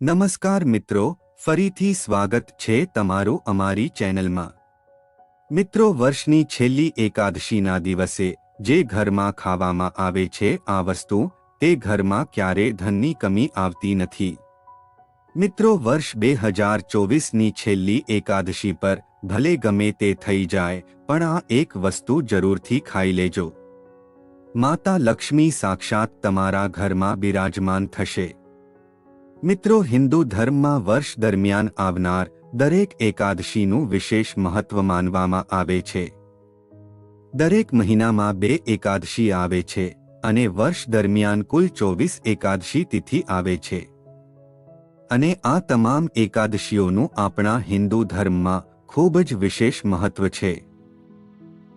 નમસ્કાર મિત્રો, ફરીથી સ્વાગત છે તમારું અમારી ચેનલમાં. મિત્રો, વર્ષની છેલ્લી એકાદશીના દિવસે જે ઘરમાં ખાવામાં આવે છે આ વસ્તુ, તે ઘરમાં ક્યારે ધનની કમી આવતી નથી. મિત્રો, વર્ષ બે હજાર ચોવીસની છેલ્લી એકાદશી પર ભલે ગમે તે થઈ જાય, પણ આ એક વસ્તુ જરૂરથી ખાઈ લેજો. માતા લક્ષ્મી સાક્ષાત તમારા ઘરમાં બિરાજમાન થશે. મિત્રો, હિન્દુ ધર્મમાં વર્ષ દરમિયાન આવનાર દરેક એકાદશીનું વિશેષ મહત્વ માનવામાં આવે છે. દરેક મહિનામાં બે એકાદશી આવે છે અને વર્ષ દરમિયાન કુલ ચોવીસ એકાદશી તિથિ આવે છે. અને આ તમામ એકાદશીઓનું આપણા હિન્દુ ધર્મમાં ખૂબ જ વિશેષ મહત્વ છે.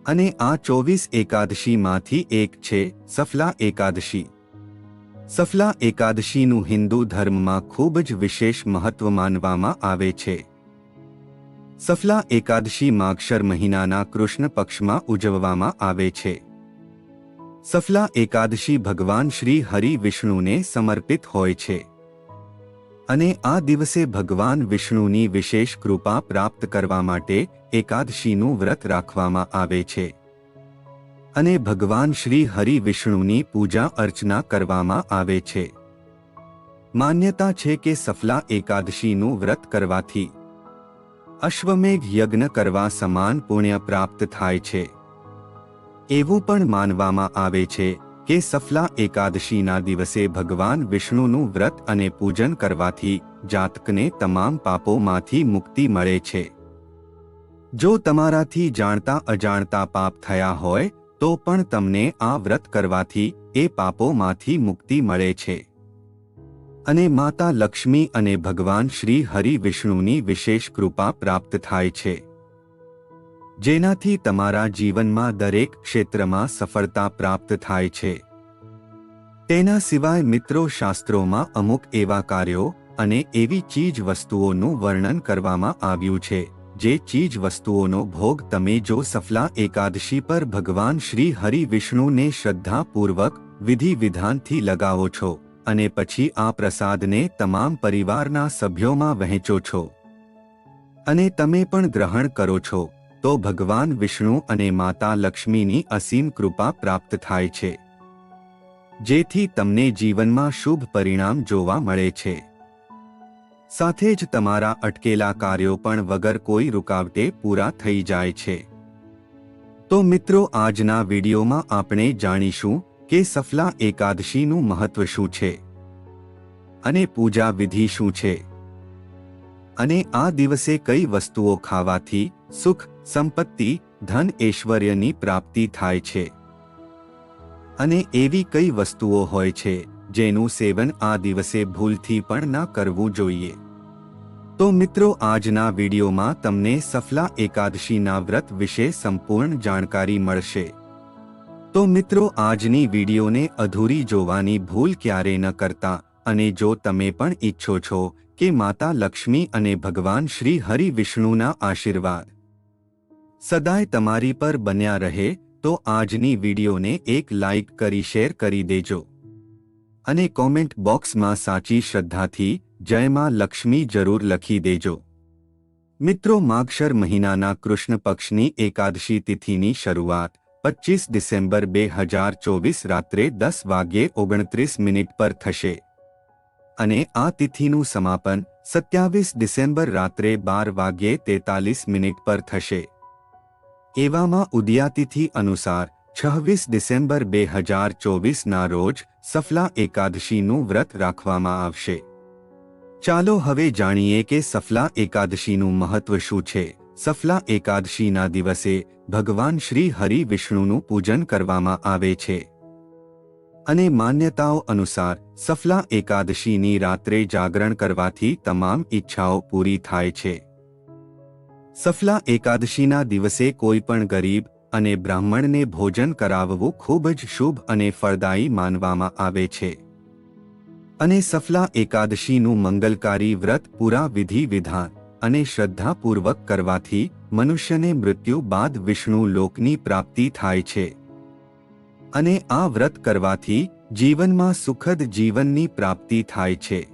અને આ ચોવીસ એકાદશીમાંથી એક છે સફલા એકાદશી. સફલા એકાદશીનું હિન્દુ ધર્મમાં ખૂબ જ વિશેષ મહત્વ માનવામાં આવે છે. સફલા એકાદશી માગશર મહિનાના કૃષ્ણ પક્ષમાં ઉજવવામાં આવે છે. સફલા એકાદશી ભગવાન શ્રી હરિ વિષ્ણુને સમર્પિત હોય છે. અને આ દિવસે ભગવાન વિષ્ણુની વિશેષ કૃપા પ્રાપ્ત કરવા માટે એકાદશીનું વ્રત રાખવામાં આવે છે. અને ભગવાન શ્રી હરિ વિષ્ણુની પૂજા અર્ચના કરવામાં આવે છે. માન્યતા છે કે સફલા એકાદશીનું વ્રત કરવાથી અશ્વમેઘ યજ્ઞ કરવા સમાન પુણ્ય પ્રાપ્ત થાય છે. એવું પણ માનવામાં આવે છે કે સફલા એકાદશીના દિવસે ભગવાન વિષ્ણુનું વ્રત અને પૂજન કરવાથી જાતકને તમામ પાપોમાંથી મુક્તિ મળે છે. જો તમારાથી જાણતા અજાણતા પાપ થયા હોય તો પણ તમને આ વ્રત કરવાથી એ પાપોમાંથી મુક્તિ મળે છે. અને માતા લક્ષ્મી અને ભગવાન શ્રી હરિ વિષ્ણુની વિશેષ કૃપા પ્રાપ્ત થાય છે. જેનાથી તમારા જીવનમાં દરેક ક્ષેત્રમાં સફળતા પ્રાપ્ત થાય છે. તેના સિવાય મિત્રો શાસ્ત્રોમાં અમુક એવા કાર્યો અને એવી ચીજ વસ્તુઓનું વર્ણન કરવામાં આવ્યું છે. જે ચીજ વસ્તુઓનો ભોગ તમે જો સફલા એકાદશી પર ભગવાન શ્રી હરિ વિષ્ણુને શ્રદ્ધાપૂર્વક વિધિ વિધાનથી લગાવો છો અને પછી આ પ્રસાદને તમામ પરિવારના સભ્યોમાં વહેંચો છો. અને તમે પણ ગ્રહણ કરો છો, તો ભગવાન વિષ્ણુ અને માતા લક્ષ્મીની અસીમ કૃપા પ્રાપ્ત થાય છે. જેથી તમને જીવનમાં શુભ પરિણામ જોવા મળે છે. સાથે જ તમારા અટકેલા કાર્યો પણ વગર કોઈ રૂકાવટે પૂરા થઈ જાય છે. તો મિત્રો, આજના વિડીયોમાં આપણે જાણીશું કે સફલા એકાદશીનું મહત્વ શું છે અને પૂજા વિધિ શું છે. અને આ દિવસે કઈ વસ્તુઓ ખાવાથી સુખ, સંપત્તિ, ધન, ઐશ્વર્યની પ્રાપ્તિ થાય છે. અને એવી કઈ વસ્તુઓ હોય છે જેનું સેવન આ દિવસે ભૂલથી પણ ન કરવું જોઈએ. તો મિત્રો, આજના વિડીયોમાં તમને સફલા એકાદશીના વ્રત વિશે સંપૂર્ણ જાણકારી મળશે. તો મિત્રો, આજની વિડીયોને અધૂરી જોવાની ભૂલ ક્યારે ન કરતા? અને જો તમે પણ ઈચ્છો છો કે માતા લક્ષ્મી અને ભગવાન શ્રી હરિ વિષ્ણુના આશીર્વાદ સદાય તમારી પર બન્યા રહે, તો આજની વિડીયોને એક લાઇક કરી શેર કરી દેજો. અને કોમેન્ટ બોક્સમાં સાચી શ્રદ્ધાથી જય માં લક્ષ્મી જરૂર લખી દેજો. મિત્રો માગશર મહિનાના કૃષ્ણ પક્ષની એકાદશી તિથિની શરૂઆત પચીસ ડિસેમ્બર બે હજાર ચોવીસ રાત્રે દસ વાગ્યે ઓગણત્રીસ મિનિટ પર થશે. અને આ તિથિનું સમાપન સત્યાવીસ ડિસેમ્બર રાત્રે બાર વાગ્યે તેતાલીસ મિનિટ પર થશે. એવામાં ઉદયાતિથિ અનુસાર છવ્વીસ ડિસેમ્બર બે હજાર ચોવીસના રોજ સફલા એકાદશીનું વ્રત રાખવામાં આવશે. ચાલો હવે જાણીએ કે સફલા એકાદશીનું મહત્વ શું છે. સફલા એકાદશીના દિવસે ભગવાન શ્રી હરિ વિષ્ણુનું પૂજન કરવામાં આવે છે. અને માન્યતાઓ અનુસાર સફલા એકાદશીની રાત્રે જાગરણ કરવાથી તમામ ઈચ્છાઓ પૂરી થાય છે. સફલા એકાદશીના દિવસે કોઈ પણ ગરીબ અને બ્રાહ્મણને ભોજન કરાવવું ખૂબ જ શુભ અને ફળદાયી માનવામાં આવે છે. અને સફલા એકાદશીનું મંગલકારી વ્રત પૂરા વિધિ વિધાન અને શ્રદ્ધાપૂર્વક કરવાથી મનુષ્યને મૃત્યુ બાદ વિષ્ણુ લોકની પ્રાપ્તિ થાય છે. અને આ વ્રત કરવાથી જીવનમાં સુખદ જીવનની પ્રાપ્તિ થાય છે.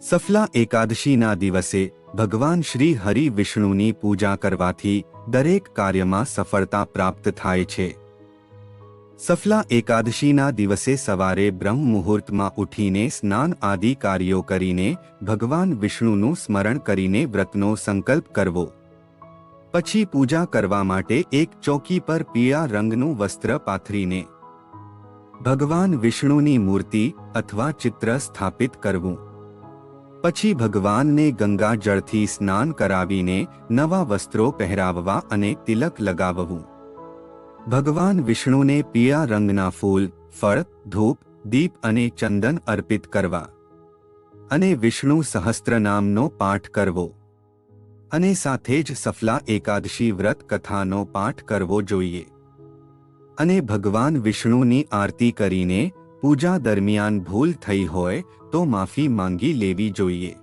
સફલા એકાદશીના દિવસે ભગવાન શ્રી હરિ વિષ્ણુની પૂજા કરવાથી દરેક કાર્યમાં સફળતા પ્રાપ્ત થાય છે. સફલા એકાદશીના દિવસે સવારે બ્રહ્મ મુહૂર્તમાં ઉઠીને સ્નાન આદિ કાર્યો કરીને ભગવાન વિષ્ણુનું સ્મરણ કરીને વ્રતનો સંકલ્પ કરવો. પછી પૂજા કરવા માટે એક ચોકી પર પીળા રંગનું વસ્ત્ર પાથરીને ભગવાન વિષ્ણુની મૂર્તિ અથવા ચિત્ર સ્થાપિત કરવું. પછી ભગવાનને ગંગા જળથી સ્નાન કરાવીને નવા વસ્ત્રો પહેરાવવા અને તિલક લગાવવું. ભગવાન વિષ્ણુને પીળા રંગના ફૂલ, ફળ, ધૂપ, દીપ અને ચંદન અર્પિત કરવા. અને વિષ્ણુ સહસ્ત્રનામનો પાઠ કરવો. અને સાથે જ સફલા એકાદશી વ્રત કથાનો પાઠ કરવો જોઈએ. અને ભગવાન વિષ્ણુની આરતી કરીને પૂજા દરમિયાન ભૂલ થઈ હોય તો માફી માંગી લેવી જોઈએ.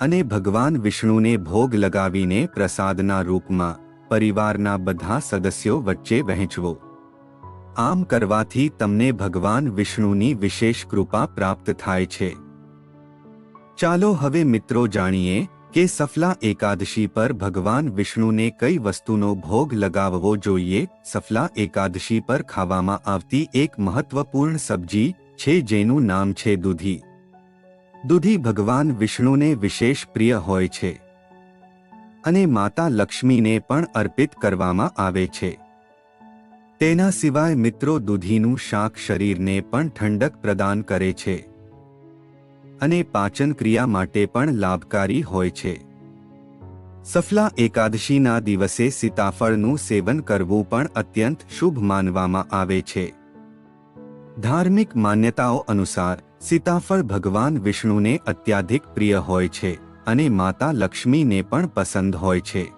અને ભગવાન વિષ્ણુને ભોગ લગાવીને પ્રસાદના રૂપમાં પરિવારના બધા સદસ્યો વચ્ચે વહેંચવો. આમ કરવાથી તમને ભગવાન વિષ્ણુની વિશેષ કૃપા પ્રાપ્ત થાય છે. ચાલો હવે મિત્રો જાણીએ કે સફલા એકાદશી પર ભગવાન વિષ્ણુને કઈ વસ્તુનો ભોગ લગાવવો જોઈએ. સફલા એકાદશી પર ખાવામાં આવતી એક મહત્વપૂર્ણ સબ્જી છે જેનું નામ છે દૂધી. દૂધી ભગવાન વિષ્ણુને વિશેષ પ્રિય હોય છે. અને માતા લક્ષ્મીને પણ અર્પિત કરવામાં આવે છે. તેના સિવાય મિત્રો દૂધીનું શાક શરીરને પણ ઠંડક પ્રદાન કરે છે. અને પાચન ક્રિયા માટે પણ લાભકારી હોય છે. સફલા એકાદશીના દિવસે સીતાફળનું સેવન કરવું પણ અત્યંત શુભ માનવામાં આવે છે. ધાર્મિક માન્યતાઓ અનુસાર, સીતાફળ ભગવાન વિષ્ણુને અત્યાધિક પ્રિય હોય છે અને માતા લક્ષ્મીને પણ પસંદ હોય છે.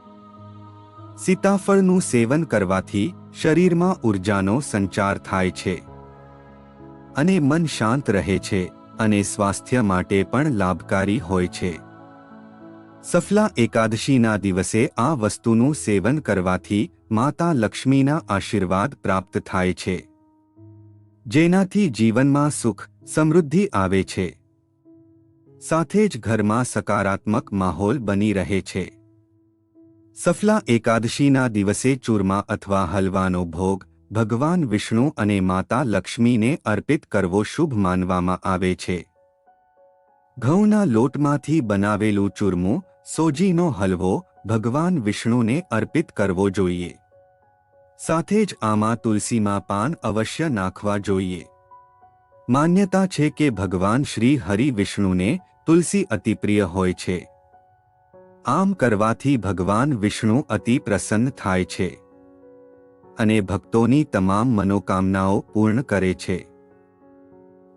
સીતાફળનું સેવન કરવાથી શરીરમાં ઉર્જાનો સંચાર થાય છે અને મન શાંત રહે છે અને સ્વાસ્થ્ય માટે પણ લાભકારી હોય છે. સફલા એકાદશીના દિવસે આ વસ્તુનું સેવન કરવાથી માતા લક્ષ્મીના આશીર્વાદ પ્રાપ્ત થાય છે. જેનાથી જીવનમાં સુખ, સમૃદ્ધિ આવે છે. સાથે જ ઘરમાં સકારાત્મક માહોલ બની રહે છે. સફલા એકાદશીના દિવસે ચૂરમા અથવા હલવાનો ભોગ, ભગવાન વિષ્ણુ અને માતા લક્ષ્મીને અર્પિત કરવો શુભ માનવામાં આવે છે. ઘઉંના લોટમાંથી બનાવેલું ચૂરમું, સોજીનો હલવો, ભગવાન વિષ્ણુને અર્પિત કરવો જોઈએ. સાથે જ આમાં તુલસીમાં પાન અવશ્ય નાખવા જોઈએ. માન્યતા છે કે ભગવાન શ્રી હરિ વિષ્ણુને તુલસી અતિ પ્રિય હોય છે. આમ કરવાથી ભગવાન વિષ્ણુ અતિ પ્રસન્ન થાય છે. અને ભક્તોની તમામ મનોકામનાઓ પૂર્ણ કરે છે.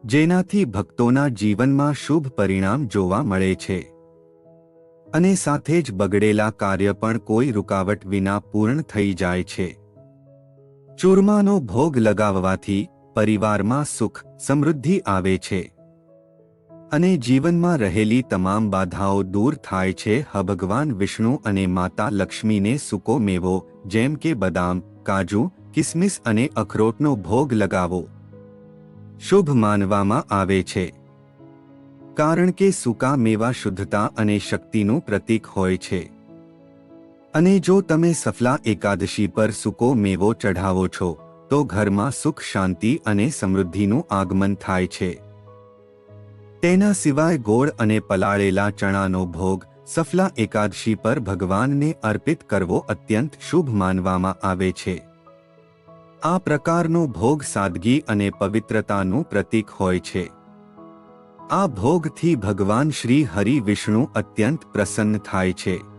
જેનાથી ભક્તોના જીવનમાં શુભ પરિણામ જોવા મળે છે. અને સાથે જ બગડેલા કાર્ય પણ કોઈ રૂકાવટ વિના પૂર્ણ થઈ જાય છે. ચૂરમાનો ભોગ લગાવવાથી પરિવારમાં સુખ, સમૃદ્ધિ આવે છે. અને જીવનમાં રહેલી તમામ બાધાઓ દૂર થાય છે. હ ભગવાન વિષ્ણુ અને માતા લક્ષ્મીને સૂકો મેવો, જેમ કે બદામ, કાજુ, કિસમિસ અને અખરોટનો ભોગ લગાવો. શુભ માનવામાં આવે છે. કારણ કે સૂકા મેવા શુદ્ધતા અને શક્તિનું પ્રતીક હોય છે. અને જો તમે સફલા એકાદશી પર સૂકો મેવો ચઢાવો છો, તો ઘરમાં સુખ શાંતિ અને સમૃદ્ધિનું આગમન થાય છે. તેના સિવાય ગોળ અને પલાળેલા ચણાનો ભોગ સફલા એકાદશી પર ભગવાનને અર્પિત કરવો અત્યંત શુભ માનવામાં આવે છે. આ પ્રકારનો ભોગ સાદગી અને પવિત્રતાનું પ્રતીક હોય છે. આ ભોગથી ભગવાન શ્રી હરિ વિષ્ણુ અત્યંત પ્રસન્ન થાય છે.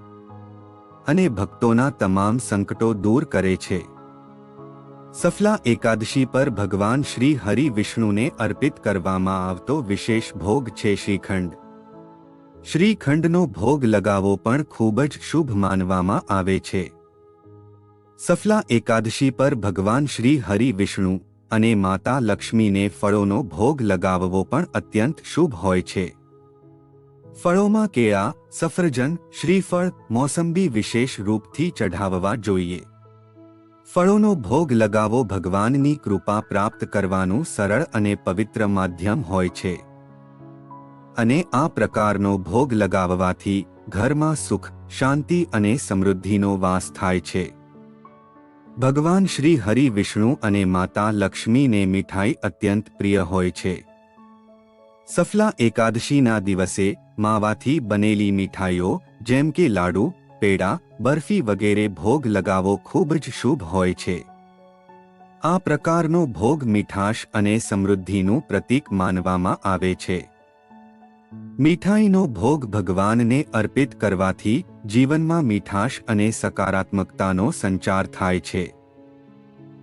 અને ભક્તોના તમામ સંકટો દૂર કરે છે. સફલા એકાદશી પર ભગવાન શ્રી હરિ વિષ્ણુને અર્પિત કરવામાં આવતો વિશેષ ભોગ છે શ્રીખંડ. શ્રીખંડનો ભોગ લગાવો પણ ખૂબ જ શુભ માનવામાં આવે છે. સફલા એકાદશી પર ભગવાન શ્રી હરિ વિષ્ણુ અને માતા લક્ષ્મીને ફળોનો ભોગ લગાવવો પણ અત્યંત શુભ હોય છે. ફળોમાં કેળા, સફરજન, શ્રીફળ, મોસંબી વિશેષ રૂપથી ચઢાવવા જોઈએ. ફળોનો ભોગ લગાવો ભગવાનની કૃપા પ્રાપ્ત કરવાનું સરળ અને પવિત્ર માધ્યમ હોય છે. અને આ પ્રકારનો ભોગ લગાવવાથી ઘરમાં સુખ, શાંતિ અને સમૃદ્ધિનો વાસ થાય છે. ભગવાન શ્રી હરિ વિષ્ણુ અને માતા લક્ષ્મીને મીઠાઈ અત્યંત પ્રિય હોય છે. સફલા એકાદશીના દિવસે માવાથી બનેલી મીઠાઈઓ, જેમ કે લાડુ, પેડા, બરફી વગેરે ભોગ લગાવો ખૂબ જ શુભ હોય છે. આ પ્રકારનો ભોગ મીઠાશ અને સમૃદ્ધિનું પ્રતીક માનવામાં આવે છે. મીઠાઈનો ભોગ ભગવાનને અર્પિત કરવાથી જીવનમાં મીઠાશ અને સકારાત્મકતાનો સંચાર થાય છે.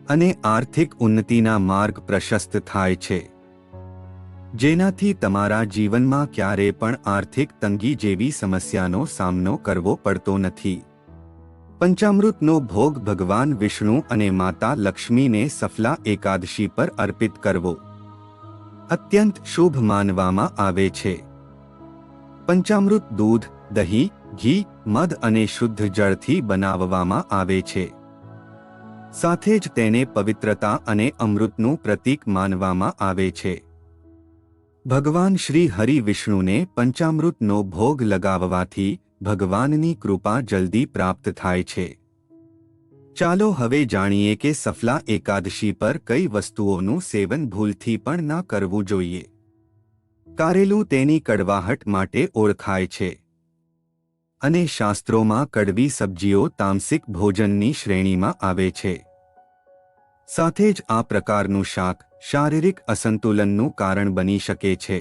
અને આર્થિક ઉન્નતિના માર્ગ પ્રશસ્ત થાય છે. જેનાથી તમારા જીવનમાં ક્યારે પણ આર્થિક તંગી જેવી સમસ્યાનો સામનો કરવો પડતો નથી. પંચામૃતનો ભોગ ભગવાન વિષ્ણુ અને માતા લક્ષ્મીને સફલા એકાદશી પર અર્પિત કરવો. અત્યંત શુભ માનવામાં આવે છે. પંચામૃત દૂધ, દહીં, ઘી, મધ અને શુદ્ધ જળથી બનાવવામાં આવે છે. સાથે જ તેને પવિત્રતા અને અમૃતનું પ્રતીક માનવામાં આવે છે. ભગવાન શ્રી હરિ વિષ્ણુને પંચામૃતનો ભોગ લગાવવાથી ભગવાનની કૃપા જલ્દી પ્રાપ્ત થાય છે. ચાલો હવે જાણીએ કે સફલા એકાદશી પર કઈ વસ્તુઓનું સેવન ભૂલથી પણ ન કરવું જોઈએ. કારેલું તેની કડવાહટ માટે ઓળખાય છે. અને શાસ્ત્રોમાં કડવી સબ્જીઓ તામસિક ભોજનની શ્રેણીમાં આવે છે. સાથે જ આ પ્રકારનું શાક શારીરિક અસંતુલનનું કારણ બની શકે છે.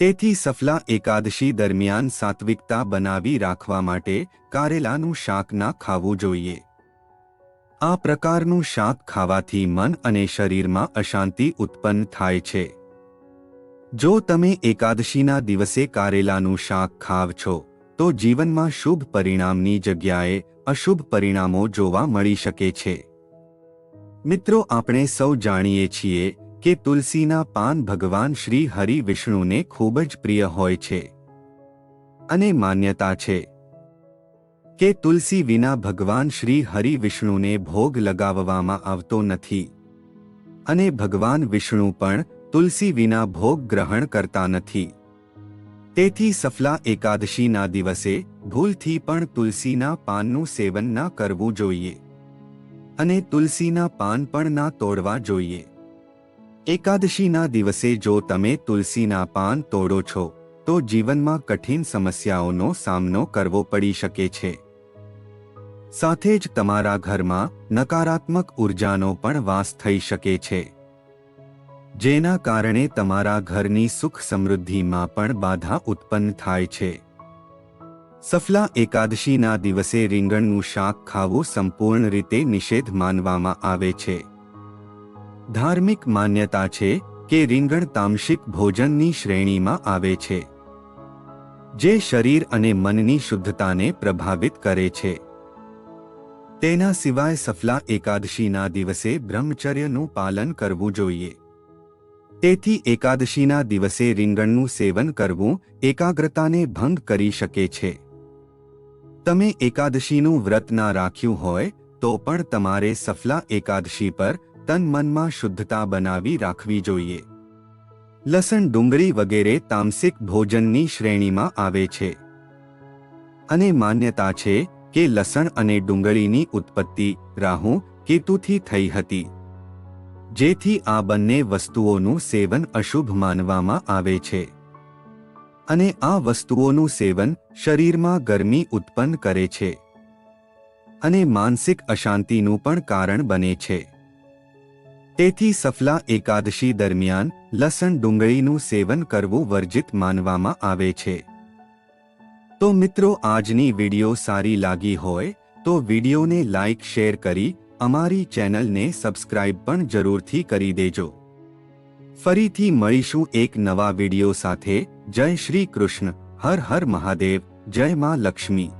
તેથી સફલા એકાદશી દરમિયાન સાત્વિકતા બનાવી રાખવા માટે કારેલાનું શાક ના ખાવું જોઈએ. આ પ્રકારનું શાક ખાવાથી મન અને શરીરમાં અશાંતિ ઉત્પન્ન થાય છે. જો તમે એકાદશીના દિવસે કારેલાનું શાક ખાવ છો, તો જીવનમાં શુભ પરિણામની જગ્યાએ અશુભ પરિણામો જોવા મળી શકે છે. મિત્રો, આપણે સૌ જાણીએ છીએ કે તુલસીના પાન ભગવાન શ્રી હરિ વિષ્ણુને ખૂબ જ પ્રિય હોય છે. અને માન્યતા છે કે તુલસી વિના ભગવાન શ્રી હરિ વિષ્ણુને ભોગ લગાવવામાં આવતો નથી. અને ભગવાન વિષ્ણુ પણ તુલસી વિના ભોગ ગ્રહણ કરતા નથી. તેથી સફલા એકાદશીના દિવસે ભૂલથી પણ તુલસીના પાનનું સેવન ના કરવું જોઈએ. અને તુલસીના પાન પણ ના તોડવા જોઈએ. એકાદશીના દિવસે જો તમે તુલસીના પાન તોડો છો, તો જીવનમાં કઠિન સમસ્યાઓનો સામનો કરવો પડી શકે છે. સાથે જ તમારા ઘરમાં નકારાત્મક ઉર્જાનો પણ વાસ થઈ શકે છે. જેના કારણે તમારા ઘરની સુખ સમૃદ્ધિમાં પણ બાધા ઉત્પન્ન થાય છે. સફલા એકાદશીના દિવસે રીંગણનું શાક ખાવું સંપૂર્ણ રીતે નિષેધ માનવામાં આવે છે. ધાર્મિક માન્યતા છે કે રીંગણ તામસિક ભોજનની શ્રેણીમાં આવે છે, જે શરીર અને મનની શુદ્ધતાને પ્રભાવિત કરે છે. તેના સિવાય સફલા એકાદશીના દિવસે બ્રહ્મચર્યનું પાલન કરવું જોઈએ. તેથી એકાદશીના દિવસે રીંગણનું સેવન કરવું એકાગ્રતાને ભંગ કરી શકે છે. તમે એકાદશીનું વ્રત ના રાખ્યું હોય, તો પણ તમારે સફલા એકાદશી પર તન મનમાં શુદ્ધતા બનાવી રાખવી જોઈએ. લસણ ડુંગળી વગેરે તામસિક ભોજનની શ્રેણીમાં આવે છે. અને માન્યતા છે કે લસણ અને ડુંગળીની ઉત્પત્તિ રાહુ કેતુથી થઈ હતી. જેથી આ બંને વસ્તુઓનું સેવન અશુભ માનવામાં આવે છે. અને આ વસ્તુઓનું સેવન શરીરમાં ગરમી ઉત્પન્ન કરે છે અને માનસિક અશાંતિનું પણ કારણ બને છે. તેથી સફલા એકાદશી દરમિયાન લસણ ડુંગળીનું સેવન કરવું વર્જિત માનવામાં આવે છે. તો મિત્રો, આજની વીડિયો સારી લાગી હોય તો વિડિયોને લાઇક શેર કરી અમારી ચેનલને સબસ્ક્રાઇબ પણ જરૂરથી કરી દેજો. ફરીથી મળીશું એક નવા વિડિયો સાથે. જય શ્રી કૃષ્ણ. હર હર મહાદેવ. જય માં લક્ષ્મી.